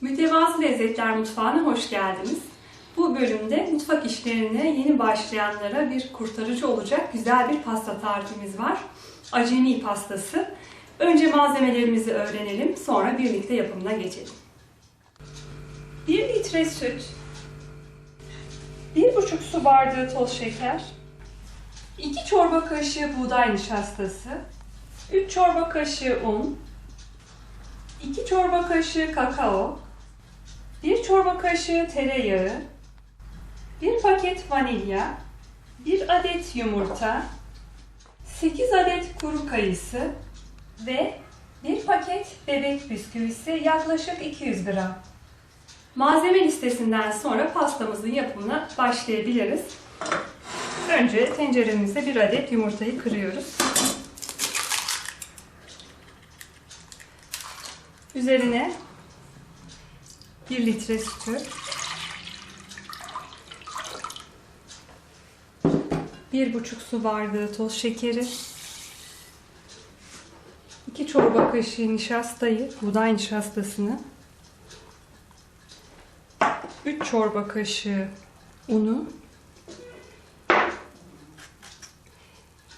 Mütevazı Lezzetler Mutfağı'na hoş geldiniz. Bu bölümde mutfak işlerine yeni başlayanlara bir kurtarıcı olacak güzel bir pasta tarifimiz var. Acemi pastası. Önce malzemelerimizi öğrenelim, sonra birlikte yapımına geçelim. 1 litre süt, 1,5 su bardağı toz şeker, 2 çorba kaşığı buğday nişastası, 3 çorba kaşığı un, 2 çorba kaşığı kakao, 1 çorba kaşığı tereyağı, 1 paket vanilya, 1 adet yumurta, 8 adet kuru kayısı ve 1 paket bebek bisküvisi yaklaşık 200 gram. Malzeme listesinden sonra pastamızın yapımına başlayabiliriz. Önce tenceremizde 1 adet yumurtayı kırıyoruz. Üzerine 1 litre sütü, 1,5 su bardağı toz şekeri, 2 çorba kaşığı nişastayı, buğday nişastasını, 3 çorba kaşığı unu.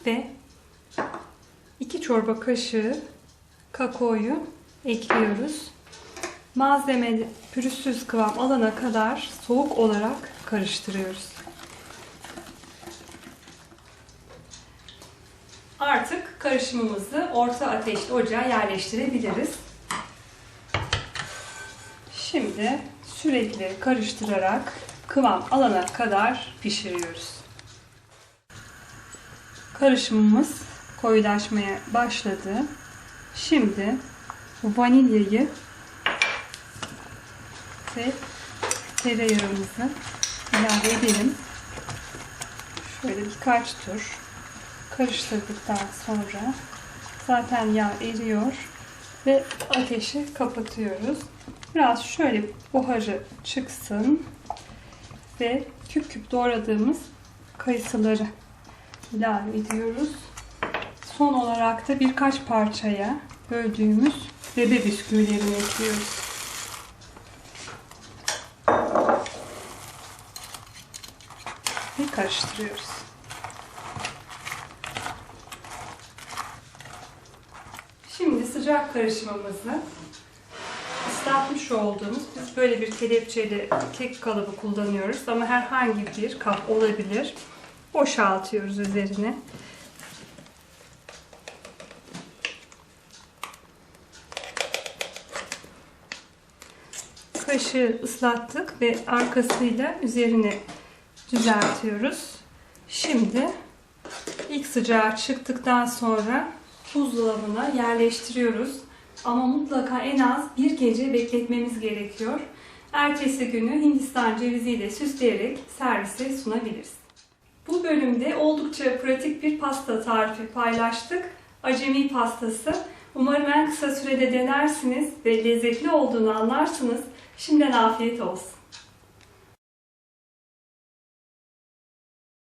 Ve 2 çorba kaşığı kakaoyu ekliyoruz. Malzeme pürüzsüz kıvam alana kadar soğuk olarak karıştırıyoruz. Artık karışımımızı orta ateşli ocağa yerleştirebiliriz. Şimdi sürekli karıştırarak kıvam alana kadar pişiriyoruz. Karışımımız koyulaşmaya başladı. Şimdi vanilyayı ve tereyağımızı ilave edelim. Şöyle birkaç tur karıştırdıktan sonra zaten yağ eriyor ve ateşi kapatıyoruz. Biraz şöyle buharı çıksın ve küp küp doğradığımız kayısıları ilave ediyoruz. Son olarak da birkaç parçaya böldüğümüz bebe bisküvilerini ekliyoruz. Ve karıştırıyoruz. Şimdi sıcak karışımımızı ıslatmış olduğumuz, biz böyle bir kelepçeli kek kalıbı kullanıyoruz ama herhangi bir kap olabilir. Boşaltıyoruz üzerine. Kaşığı ıslattık ve arkasıyla üzerine düzeltiyoruz. Şimdi ilk sıcağı çıktıktan sonra buzdolabına yerleştiriyoruz. Ama mutlaka en az bir gece bekletmemiz gerekiyor. Ertesi günü Hindistan ceviziyle süsleyerek servise sunabiliriz. Bu bölümde oldukça pratik bir pasta tarifi paylaştık. Acemi pastası. Umarım en kısa sürede denersiniz ve lezzetli olduğunu anlarsınız. Şimdiden afiyet olsun.